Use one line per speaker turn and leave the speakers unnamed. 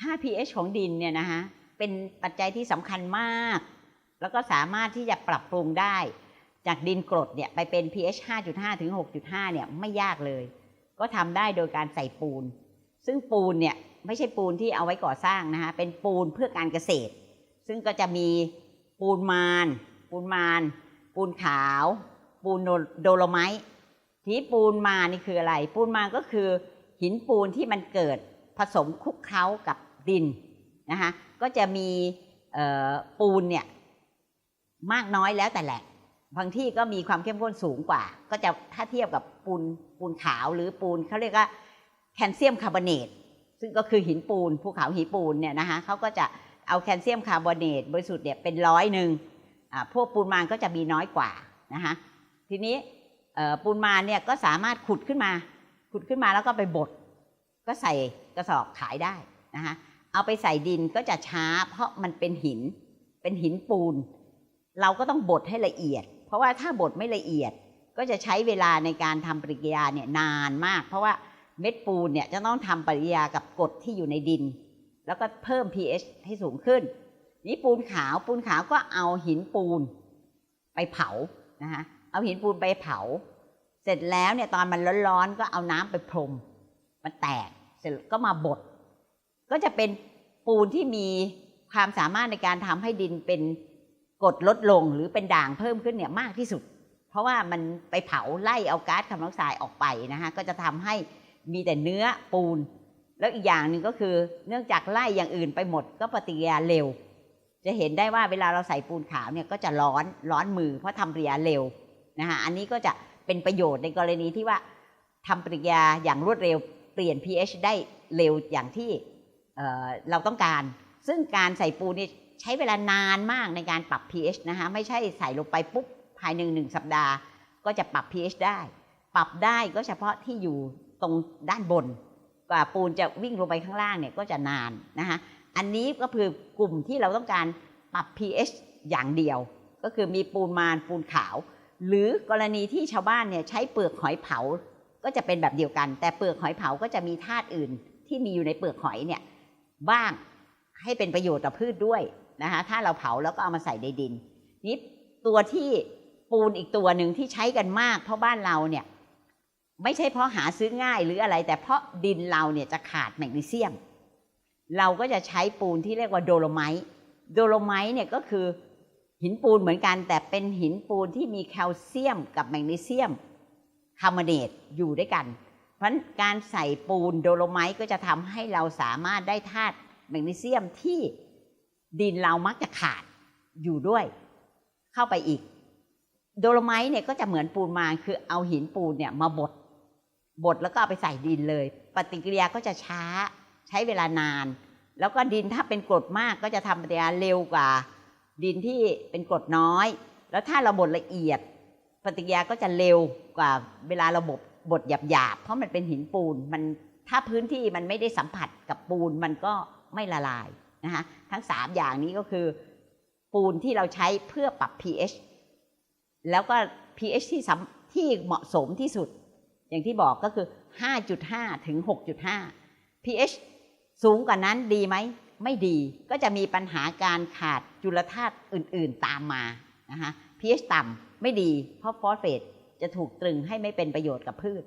ค่า pH ของดินเนี่ยนะคะเป็นปัจจัยที่สำคัญมาก แล้วก็สามารถที่จะปรับปรุงได้ จากดินกรดเนี่ยไปเป็น pH 5.5 ถึง 6.5 เนี่ยไม่ยากเลย ก็ทำได้โดยการใส่ปูน ซึ่งปูนเนี่ยไม่ใช่ปูนที่เอาไว้ก่อสร้างนะคะเป็นปูนเพื่อการเกษตร ซึ่งก็จะมีปูนมาน ปูนมาน ปูนขาว ปูนโดโลไมต์ทีนี้ปูนมานนี่คืออะไร ปูนมานก็คือหินปูนที่มันเกิด ผสมคลุกเคล้ากับดินนะคะก็จะมีปูนเนี่ยมากน้อยแล้วแต่แหละบางที่ก็มีความเข้มข้นสูงกว่า ก็จะถ้าเทียบกับปูนปูนขาวหรือปูนเขาเรียกว่าแคลเซียมคาร์บอเนตซึ่งก็คือหินปูนภูเขาหินปูนเนี่ยนะคะเขาก็จะเอาแคลเซียมคาร์บอเนตบริสุทธิ์เนี่ยเป็นร้อยหนึ่งพวกปูนมานก็จะมีน้อยกว่านะคะทีนี้ปูนมานเนี่ยก็สามารถขุดขึ้นมา ขุดขึ้นมาแล้วก็ไปบด ก็ใส่กระสอบขายได้นะคะเอาไปใส่ดินก็จะช้า เพราะมันเป็นหินเป็นหินปูน เราก็ต้องบดให้ละเอียด เพราะว่าถ้าบดไม่ละเอียดก็จะใช้เวลาในการทำปฏิกิริยาเนี่ยนานมาก เพราะว่าเม็ดปูนเนี่ยจะต้องทำปฏิกิริยากับกรดที่อยู่ในดิน แล้วก็เพิ่ม pH ให้สูงขึ้น นี่ปูนขาวปูนขาวก็เอาหินปูนไปเผานะคะเอาหินปูนไปเผา เสร็จแล้วเนี่ยตอนมันร้อนๆก็เอาน้ำไปพรม มันแตกเสร็จก็มาบด ก็จะเป็นปูนที่มีความสามารถในการทำให้ดินเป็นกรดลดลงหรือเป็นด่างเพิ่มขึ้นเนี่ยมากที่สุด เพราะว่ามันไปเผาไล่เอาก๊าซคาร์บอนไดออกไซด์ออกไปนะคะก็จะทำให้มีแต่เนื้อปูน แล้วอีกอย่างหนึ่งก็คือเนื่องจากไล่อย่างอื่นไปหมดก็ปฏิกิริยาเร็ว จะเห็นได้ว่าเวลาเราใส่ปูนขาวเนี่ยก็จะร้อนร้อนมือเพราะทำปฏิกิริยาเร็วนะคะอันนี้ก็จะเป็นประโยชน์ในกรณีที่ว่าทำปฏิกิริยาอย่างรวดเร็ว เปลี่ยน pH ได้เร็วอย่างที่เเราต้องการ ซึ่งการใส่ปูนนี่ใช้เวลานานมากในการปรับ pH นะคะไม่ใช่ใส่ลงไปปุ๊บภายในหนึ่งสัปดาห์ ก็จะปรับ pH ได้ ปรับได้ก็เฉพาะที่อยู่ตรงด้านบน กว่าปูนจะวิ่งลงไปข้างล่างเนี่ยก็จะนานนะคะอันนี้ก็คือกลุ่มที่เราต้องการปรับ pH อย่างเดียว ก็คือมีปูนมานปูนขาว หรือกรณีที่ชาวบ้านเนี่ยใช้เปลือกหอยเผา ก็จะเป็นแบบเดียวกัน แต่เปลือกหอยเผาก็จะมีธาตุอื่น ที่มีอยู่ในเปลือกหอยเนี่ยบ้างให้เป็นประโยชน์ต่อพืชด้วยนะคะถ้าเราเผาแล้วก็เอามาใส่ในดินนี่ตัวที่ปูนอีกตัวหนึ่งที่ใช้กันมาก เพราะบ้านเราเนี่ยไม่ใช่เพราะหาซื้อง่ายหรืออะไร แต่เพราะดินเราเนี่ยจะขาดแมกนีเซียม เราก็จะใช้ปูนที่เรียกว่าโดโลไมต์โดโลไมต์เนี่ยก็คือหินปูนเหมือนกัน แต่เป็นหินปูนที่มีแคลเซียมกับแมกนีเซียม คาร์บอเนตอยู่ด้วยกัน เพราะฉะนั้นการใส่ปูนโดโลไมต์ก็จะทำให้เราสามารถได้ธาตุแมกนีเซียมที่ดินเรามักจะขาดอยู่ด้วย เข้าไปอีก โดโลไมต์เนี่ยก็จะเหมือนปูนมาคือเอาหินปูนเนี่ยมาบดบดแล้วก็เอาไปใส่ดินเลย ปฏิกิริยาก็จะช้าใช้เวลานาน แล้วก็ดินถ้าเป็นกรดมากก็จะทำปฏิกิริยาเร็วกว่า ดินที่เป็นกรดน้อย แล้วถ้าเราบดละเอียด ปฏิกิริยาก็จะเร็วกว่าเวลาราบดบดหยาบๆ เพราะมันเป็นหินปูนมันถ้าพื้นที่มันไม่ได้สัมผัสกับปูนมันก็ไม่ละลายนะคะทั้งสามอย่างนี้ก็คือ ปูนที่เราใช้เพื่อปรับ pH แล้วก็ pH ที่ที่เหมาะสมที่สุด อย่างที่บอกก็คือ 5.5 ถึง 6.5 pH สูงกว่านั้นดีไหม ไม่ดีก็จะมีปัญหาการขาดจุลธาตุอื่นๆตามมานะคะ pH ต่ำ ไม่ดี เพราะฟอสเฟตจะถูกตรึงให้ไม่เป็นประโยชน์กับพืช